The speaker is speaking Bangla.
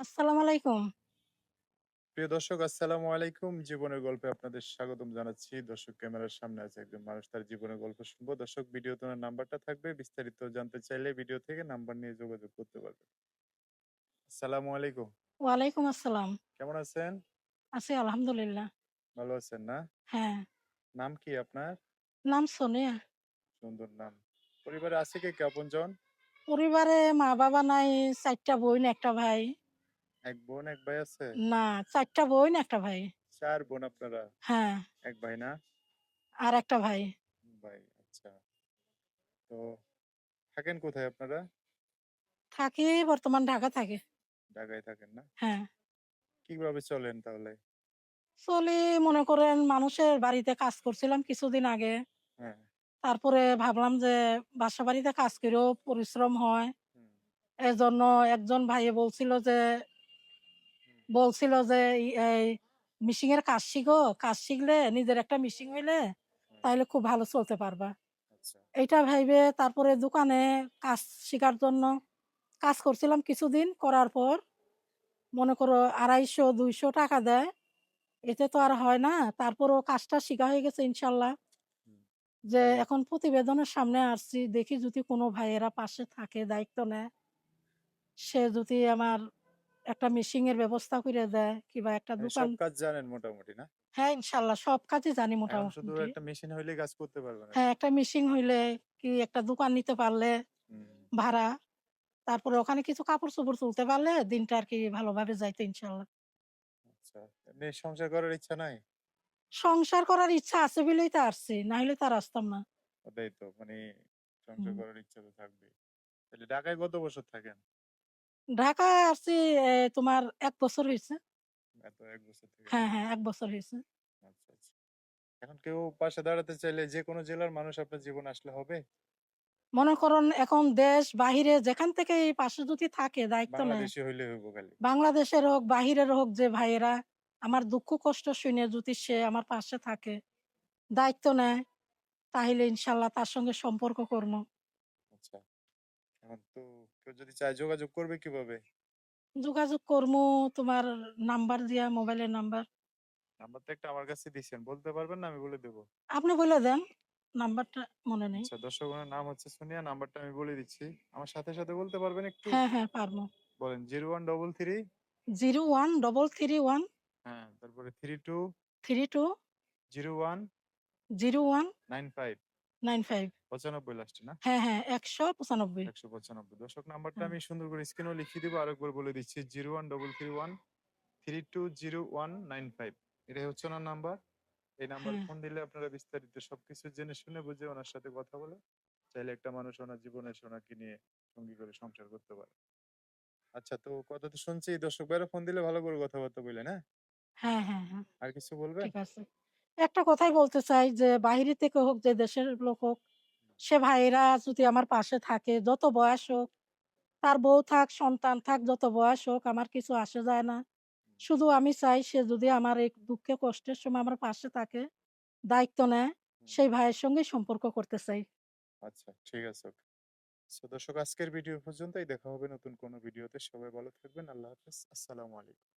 আসসালামু আলাইকুম। প্রিয় দর্শক আসসালামু আলাইকুম। জীবনের গল্পে আপনাদের স্বাগতম জানাচ্ছি। দর্শক ক্যামেরার সামনে আছে একজন মানুষ তার জীবনের গল্প শুনব। দর্শক ভিডিওতে ওনার নাম্বারটা থাকবে। বিস্তারিত জানতে চাইলে ভিডিও থেকে নাম্বার নিয়ে যোগাযোগ করতে পারবেন। আসসালামু আলাইকুম। ওয়ালাইকুম আসসালাম। কেমন আছেন? আছি আলহামদুলিল্লাহ। ভালো আছেন না? হ্যাঁ। নাম কি আপনার? নাম সোনিয়া। সুন্দর নাম। পরিবারে আছে কে, কে আপনজন? পরিবারে মা-বাবা নাই, ৪ টা বোন, একটা ভাই। ১ বোন ১ ভাই আছে? না, ৪ টা বোন, ১ টা ভাই। ৪ বোন আপনারা? হ্যাঁ। ১ ভাই না? আর ১ টা ভাই। ভাই, আচ্ছা। তো থাকেন কোথায় আপনারা? থাকি বর্তমান ঢাকা থাকি। ঢাকায় থাকেন না? হ্যাঁ। কীভাবে চলেন তাহলে? চলি মনে করেন মানুষের বাড়িতে কাজ করছিলাম কিছুদিন আগে। হ্যাঁ। তারপরে ভাবলাম যে বাসা বাড়িতে কাজ করেও পরিশ্রম হয়। এজন্য একজন ভাইয়ে বলছিল যে। বলছিল যে এই মেশিং এর কাজ শিখো। কাজ শিখলে নিজের একটা মিশিং হইলে তাহলে খুব ভালো চলতে পারবা। আচ্ছা। এইটা ভাইবে তারপরে দোকানে কাজ শিখার জন্য কাজ করছিলাম কিছুদিন। করার পর মনে করো আড়াইশো দুইশো টাকা দেয়। এতে তো আর হয় না। তারপরও কাজটা শিখা হয়ে গেছে ইনশাল্লাহ যে এখন প্রতিবেদনের সামনে আসছি। দেখি যদি কোনো ভাইয়েরা পাশে থাকে, দায়িত্ব নেয়। সে যদি আমার একটা মেশিং এর ব্যবস্থা কইরা দেয় কিংবা একটা মানে দোকান সব কাজ জানেন মোটামুটি না? হ্যাঁ, ইনশাআল্লাহ সব কাজই জানি এখন শুধু একটা মেশিন হইলেই কাজ করতে পারবেন আরকি। হ্যাঁ, একটা মেশিং হইলে কি একটা দোকান নিতে পারলে ভাড়া। তারপরে ওখানে কিছু কাপড়-চোপড় তুলতে পারলে দিনটা আরকি ভালোভাবে যাইতো ইনশাআল্লাহ। আচ্ছা। এমনি সংসার করার ইচ্ছা নাই? সংসার করার ইচ্ছা আছে বলেই তো আসছি। না হলে তো আর আসতাম না। ওটাই তো মানে সংসার করার ইচ্ছা তো থাকবে তাহলে ঢাকায় কত বছর থাকেন? ঢাকায় আসছি এ তোমার ১ বছর হইছে। এত ১ বছর থেকে হ্যাঁ, হ্যাঁ ১ বছর হইছে। আচ্ছা, আচ্ছা। এখন কেউ পাশে দাঁড়াতে চাইলে যেকোনো জেলার মানুষ আপনার জীবনে আসলে হবে? মনে করুন এখন দেশ বাহিরে যেখান থেকেই পাশে যদি থাকে দায়িত্ব নেয় বাংলাদেশী হইলে হইব খালি। বাংলাদেশের হোক, বাহিরের হোক যে ভাইয়েরা আমার দুঃখ কষ্ট শুনে যদি সে আমার পাশে থাকে, দায়িত্ব নেয়, তাহলে ইনশাআল্লাহ তার সঙ্গে সম্পর্ক করব। এখন তো কেউ যদি চায় যোগাযোগ করবে কীভাবে? যোগাযোগ করমু তোমার নাম্বার দিয়া মোবাইলের নাম্বার। নাম্বার তো একটা আমার কাছে দিছেন। বলতে পারবেন না আমি বলে দেব? আপনি বইলা দেন। নাম্বারটা মনে নেই। আচ্ছা দর্শক নাম হচ্ছে সোনিয়া। নাম্বারটা আমি বলে দিচ্ছি। আমার সাথে, সাথে বলতে পারবেন একটু? হ্যাঁ, হ্যাঁ পারব। বলেন 0133 01331 হ্যাঁ, তারপরে 32 32 01 01 95 95 95 লাস্টে না? হ্যাঁ, হ্যাঁ ১৯৫ ১৯৫ দর্শক নাম্বারটা আমি সুন্দর করে স্ক্রিনেও লিখিয়ে দিব। আরেকবার বলে দিচ্ছি 01331 320195 এটাই হচ্ছে ওনার নাম্বার। এই নাম্বারে হ্যাঁ। ফোন দিলে আপনারা বিস্তারিত সবকিছু জেনে শুনে বুঝে ওনার সাথে কথা বলে চাইলে একটা মানুষ ওনার জীবনে নিয়ে সঙ্গী করে সংসার করতে পারে। আচ্ছা তো কথা তো শুনছি দর্শক ভাইরা ফোন দিলে ভালো করে কথাবার্তা বললেন হ্যাঁ? হ্যাঁ, হ্যাঁ, হ্যাঁ। আর কিছু বলবেন? ঠিক আছে। একটা কথাই বলতে চাই যে বাহিরে থেকে হোক যে দেশের লোক হোক, সে ভাইয়েরা যদি আমার পাশে থাকে যত বয়স হোক, তার বউ থাক, সন্তান থাক, যত বয়স হোক আমার কিছু আসে যায় না। শুধু আমি চাই সে যদি আমার এই দুঃখে কষ্টের সময় আমার পাশে থাকে, দায়িত্ব নেয়, সেই ভাইয়ের সঙ্গেই সম্পর্ক করতে চাই। আচ্ছা ঠিক আছে। দর্শক আজকের ভিডিও পর্যন্তই দেখা হবে নতুন কোনো ভিডিওতে। সবাই ভালো থাকবেন। আল্লাহ হাফেজ। আসসালামু আলাইকুম।